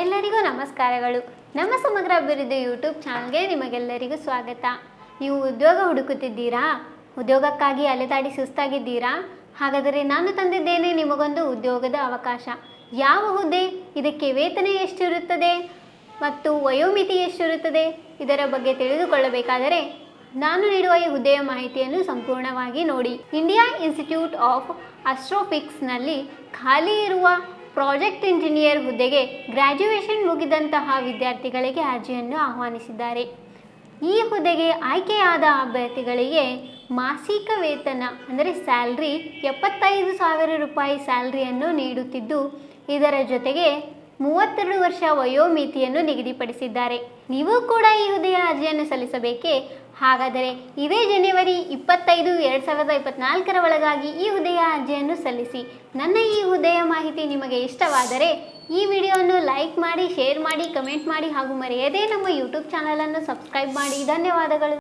ಎಲ್ಲರಿಗೂ ನಮಸ್ಕಾರಗಳು. ನಮ್ಮ ಸಮಗ್ರ ಅಭಿವೃದ್ಧಿ ಯೂಟ್ಯೂಬ್ ಚಾನಲ್ಗೆ ನಿಮಗೆಲ್ಲರಿಗೂ ಸ್ವಾಗತ. ನೀವು ಉದ್ಯೋಗ ಹುಡುಕುತ್ತಿದ್ದೀರಾ? ಉದ್ಯೋಗಕ್ಕಾಗಿ ಅಲೆದಾಡಿ ಸುಸ್ತಾಗಿದ್ದೀರಾ? ಹಾಗಾದರೆ ನಾನು ತಂದಿದ್ದೇನೆ ನಿಮಗೊಂದು ಉದ್ಯೋಗದ ಅವಕಾಶ. ಯಾವ ಹುದ್ದೆ? ಇದಕ್ಕೆ ವೇತನ ಎಷ್ಟಿರುತ್ತದೆ? ಮತ್ತು ವಯೋಮಿತಿ ಎಷ್ಟಿರುತ್ತದೆ? ಇದರ ಬಗ್ಗೆ ತಿಳಿದುಕೊಳ್ಳಬೇಕಾದರೆ ನಾನು ನೀಡುವ ಈ ಹುದ್ದೆಯ ಮಾಹಿತಿಯನ್ನು ಸಂಪೂರ್ಣವಾಗಿ ನೋಡಿ. ಇಂಡಿಯಾ ಇನ್ಸ್ಟಿಟ್ಯೂಟ್ ಆಫ್ ಅಸ್ಟ್ರೋಫಿಕ್ಸ್ನಲ್ಲಿ ಖಾಲಿ ಇರುವ ಪ್ರಾಜೆಕ್ಟ್ ಇಂಜಿನಿಯರ್ ಹುದ್ದೆಗೆ ಗ್ರ್ಯಾಜುಯೇಷನ್ ಮುಗಿದಂತಹ ವಿದ್ಯಾರ್ಥಿಗಳಿಗೆ ಅರ್ಜಿಯನ್ನು ಆಹ್ವಾನಿಸಿದ್ದಾರೆ. ಈ ಹುದ್ದೆಗೆ ಆಯ್ಕೆಯಾದ ಅಭ್ಯರ್ಥಿಗಳಿಗೆ ಮಾಸಿಕ ವೇತನ, ಅಂದರೆ ಸ್ಯಾಲ್ರಿ, ಎಪ್ಪತ್ತೈದು ಸಾವಿರ ರೂಪಾಯಿ ಸ್ಯಾಲ್ರಿಯನ್ನು ನೀಡುತ್ತಿದ್ದು, ಇದರ ಜೊತೆಗೆ ಮೂವತ್ತೆರಡು ವರ್ಷ ವಯೋಮಿತಿಯನ್ನು ನಿಗದಿಪಡಿಸಿದ್ದಾರೆ. ನೀವು ಕೂಡ ಈ ಹುದ್ದೆಯ ಅರ್ಜಿಯನ್ನು ಸಲ್ಲಿಸಬೇಕೇ? ಹಾಗಾದರೆ ಇದೇ ಜನವರಿ ಇಪ್ಪತ್ತೈದು, ಎರಡು ಸಾವಿರದ ಇಪ್ಪತ್ನಾಲ್ಕರ ಒಳಗಾಗಿ ಈ ಹುದ್ದೆಯ ಅರ್ಜಿಯನ್ನು ಸಲ್ಲಿಸಿ. ನನ್ನ ಈ ಹುದ್ದೆಯ ಮಾಹಿತಿ ನಿಮಗೆ ಇಷ್ಟವಾದರೆ ಈ ವಿಡಿಯೋವನ್ನು ಲೈಕ್ ಮಾಡಿ, ಶೇರ್ ಮಾಡಿ, ಕಮೆಂಟ್ ಮಾಡಿ ಹಾಗೂ ಮರೆಯದೇ ನಮ್ಮ ಯೂಟ್ಯೂಬ್ ಚಾನಲನ್ನು ಸಬ್ಸ್ಕ್ರೈಬ್ ಮಾಡಿ. ಧನ್ಯವಾದಗಳು.